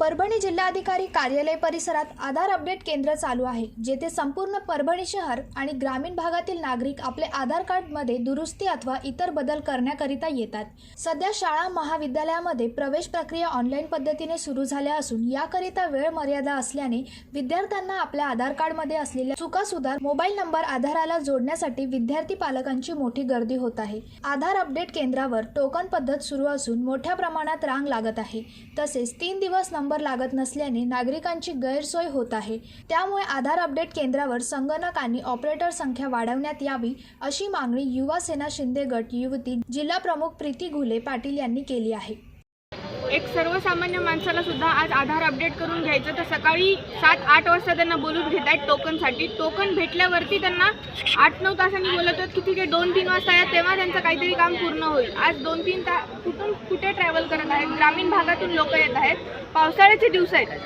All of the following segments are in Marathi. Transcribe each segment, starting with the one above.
परभणी जिल्हाधिकारी कार्यालय परिसरात आधार अपडेट केंद्र चालू आहे जेथे संपूर्ण परभणी शहर आणि ग्रामीण भागातील नागरिक आपले आधार कार्डमध्ये दुरुस्ती अथवा इतर बदल करण्याकरिता येतात. सध्या शाळा महाविद्यालयामध्ये प्रवेश प्रक्रिया ऑनलाईन पद्धतीने सुरू झाल्या असून याकरिता वेळ मर्यादा असल्याने विद्यार्थ्यांना आपल्या आधार कार्डमध्ये असलेल्या चुका सुधार मोबाईल नंबर आधाराला जोडण्यासाठी विद्यार्थी पालकांची मोठी गर्दी होत आहे. आधार अपडेट केंद्रावर टोकन पद्धत सुरू असून मोठ्या प्रमाणात रांग लागत आहे. तसेच तीन दिवस नंबर लागत नसल्याने नागरिकांची गैरसोय होत आहे. त्यामुळे आधार अपडेट केंद्रावर संगणक आणि ऑपरेटर संख्या वाढवण्यात यावी अशी मागणी युवा सेना शिंदे गट युवती जिल्हा प्रमुख प्रीती घुले पाटील यांनी केली आहे. एक सर्वसामान्य माणसाला सुद्धा आज आधार अपडेट करून घ्यायचं. तर सकाळी सात आठ वाजता त्यांना बोलून घेत आहेत टोकनसाठी. टोकन भेटल्यावरती त्यांना आठ नऊ तासांनी बोलत आहेत की ठीक आहे दोन तीन वाजता या तेव्हा त्यांचं काहीतरी काम पूर्ण होईल. आज दोन तीन ता कुठून कुठे ट्रॅव्हल करत आहेत? ग्रामीण भागातून लोक येत आहेत. पावसाळ्याचे दिवस आहेत.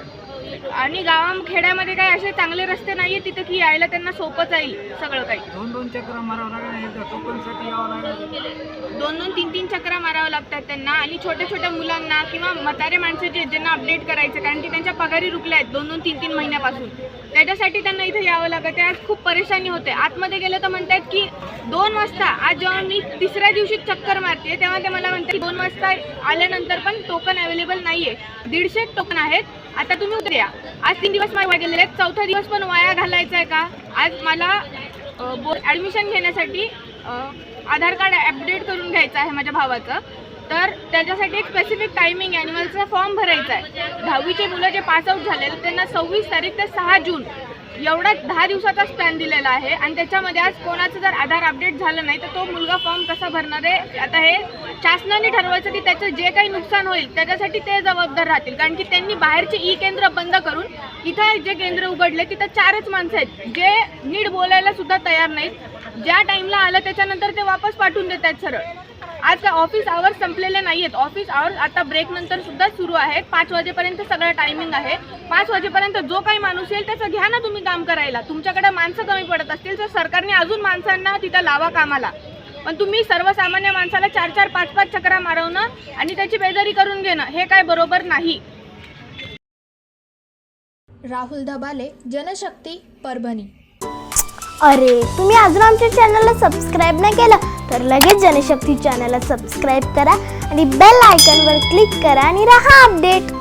आणि गावा खेड्यामध्ये काही असे चांगले रस्ते नाही आहेत तिथे की यायला त्यांना सोपं जाईल सगळं काही. दोन दोन चक्र मारावं लागेल टोकनसाठी यावं लागेल. दोन दोन तीन तीन चक्रा मारावं लागतात त्यांना. आणि छोट्या छोट्या मुलांना किंवा म्हातारे माणसं जे ज्यांना अपडेट करायचं कारण की त्यांच्या पगारी रुकल्या आहेत दोन दोन तीन तीन महिन्यापासून. त्याच्यासाठी त्यांना इथे यावं लागत. आहे आज खूप परेशानी होते. आतमध्ये गेलं तर म्हणतात की दोन वाजता आज जेव्हा मी तिसऱ्या दिवशी चक्कर मारते तेव्हा ते मला म्हणतात की दोन वाजता आल्यानंतर पण टोकन अवेलेबल आहे दीडशे टोकन आहेत. आता तुम्ही उतर्या या. आज तीन दिवस माझ्या गेलेले आहेत. चौथा दिवस पण वाया घालायचा आहे का? आज मला ॲडमिशन घेण्यासाठी आधार कार्ड अपडेट करून घ्यायचं आहे माझ्या भावाचं. तर त्याच्यासाठी एक स्पेसिफिक टायमिंग आहे फॉर्म भरायचा आहे. दहावीचे मुलं जे पासआउट झालेले त्यांना सव्वीस तारीख ते सहा जून एवढा दहा दिवसाचा स्पॅन दिलेला आहे आणि त्याच्यामध्ये आज कोणाचं जर आधार अपडेट झालं नाही तर तो मुलगा फॉर्म कसा भरणार आहे? आता हे शासनाने ठरवायचं की त्याचं जे काही नुकसान होईल त्याच्यासाठी ते जबाबदार राहतील. कारण की त्यांनी बाहेरचे ई केंद्र बंद करून इथं जे केंद्र उघडले तिथं चारच माणसं आहेत. जे नीट बोलायला सुद्धा तयार नाहीत. ज्या टाईमला आलं त्याच्यानंतर ते वापस पाठवून देत आहेत सरळ. आज काय ऑफिस आवर्स संपलेले नाही आहेत ऑफिस आवर्स आता ब्रेक नंतर सुद्धा सुरू आहेत. पाच वाजेपर्यंत सगळं टायमिंग आहे. पाच वाजेपर्यंत जो काही माणूस येईल त्याचं घ्या ना तुम्ही काम करायला. तुमच्याकडे माणसं कमी पडत असतील. तर सरकारने अजून माणसांना तिथं लावा कामाला. पण तुम्ही सर्वसामान्य माणसाला चार चार पाच पाच चक्रा मारवणं आणि त्याची बेजारी करून घेणं हे काय बरोबर नाही. राहुल दबाले जनशक्ती परभणी. अरे तुम्ही अजून आमच्या चॅनलला सबस्क्राईब नाही केलं तर लगेच जनशक्ती चॅनलला सबस्क्राईब करा आणि बेल आयकॉनवर क्लिक करा आणि राहा अपडेट